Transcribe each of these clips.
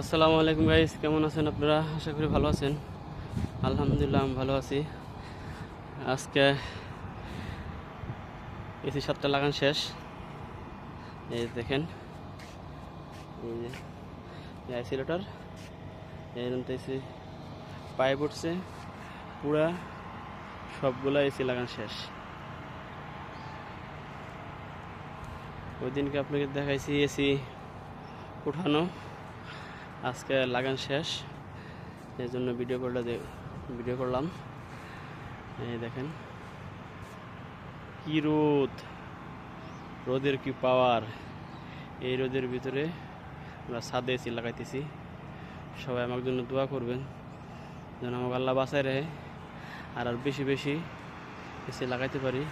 আসসালামু আলাইকুম গাইস কেমন আছেন আপনারা? আশা করি ভালো আছেন। আলহামদুলিল্লাহ, আমি ভালো আছি। আজকে এসি সাতটা লাগান শেষ। এই দেখেন। এই যে আইসিলেটার এই জন্য এসি পাইপ উঠছে। পুরা সবগুলো এসি লাগান শেষ। ওই দিনকে আপনাকে দেখাইছি এসি উঠানো। আজকে লাগান শেষ। এই জন্য ভিডিও করলে ভিডিও করলাম। এই দেখেন। কি রোদ। রোদের কি পাওয়ার এই রোদের ভিতরে আমরা ছাদে এসি লাগাইতেছি। সবাই আমার জন্য দোয়া করবেন। যেন আমাকে আল্লাহ বাঁচায় রাখে। আর আর বেশি বেশি এসি লাগাইতে পারি।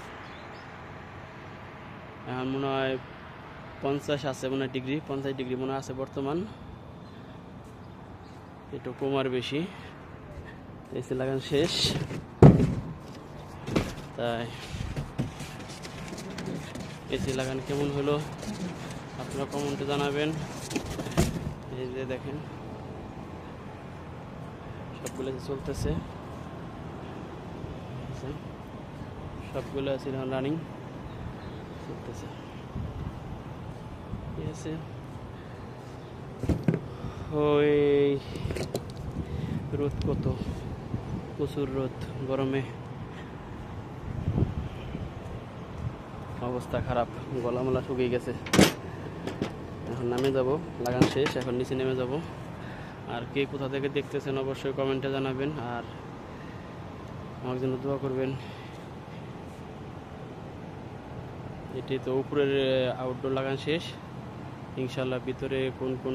এখন মনে হয় পঞ্চাশ আছে, মনে হয় ডিগ্রি পঞ্চাশ ডিগ্রি মনে আছে বর্তমান। একটু কমার বেশি। এসি লাগান শেষ। তাই এসি লাগান কেমন হলো? আপনারা কমেন্টে জানাবেন। এই যে দেখেন, সবগুলো চলতেছে। সবগুলো আছে রানিং চলতেছে। ঠিক আছে? ওই রোদ কত? প্রচুর রোদ, গরমে। অবস্থা খারাপ গলা মলা শুকিয়ে গেছে। এখন নামে যাব, লাগান শেষ, এখন নিচে নেমে যাব। আর কে কোথা থেকে দেখতেছেন অবশ্যই কমেন্টে জানাবেন, আর আমার জন্য দোয়া করবেন। এটি তো উপরের আউটডোর লাগান শেষ। ইনশাল্লাহ ভিতরে কোন কোন